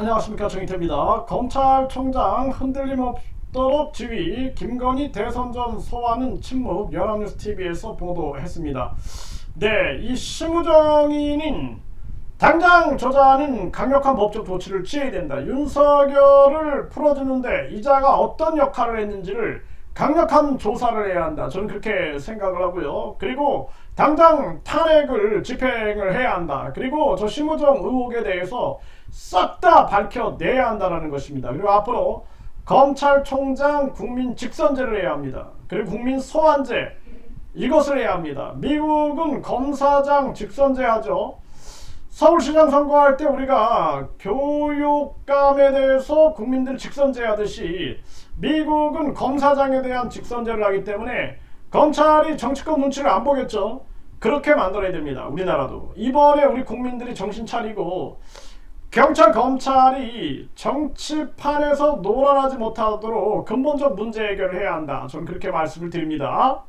안녕하십니까 정희태입니다. 검찰총장 흔들림 없도록 지휘 김건희 대선 전 소환은 침묵 연합뉴스 TV에서 보도했습니다. 네, 이 심우정인인 당장 저자는 강력한 법적 조치를 취해야 된다. 윤석열을 풀어주는데 이자가 어떤 역할을 했는지를 강력한 조사를 해야 한다. 저는 그렇게 생각을 하고요. 그리고 당장 탄핵을 집행을 해야 한다. 그리고 저 심우정 의혹에 대해서 싹 다 밝혀내야 한다는 것입니다. 그리고 앞으로 검찰총장 국민 직선제를 해야 합니다. 그리고 국민 소환제 이것을 해야 합니다. 미국은 검사장 직선제 하죠. 서울시장 선거할 때 우리가 교육감에 대해서 국민들 직선제하듯이 미국은 검사장에 대한 직선제를 하기 때문에 검찰이 정치권 눈치를 안 보겠죠. 그렇게 만들어야 됩니다. 우리나라도 이번에 우리 국민들이 정신 차리고 경찰 검찰이 정치판에서 놀아나지 못하도록 근본적 문제 해결을 해야 한다. 저는 그렇게 말씀을 드립니다.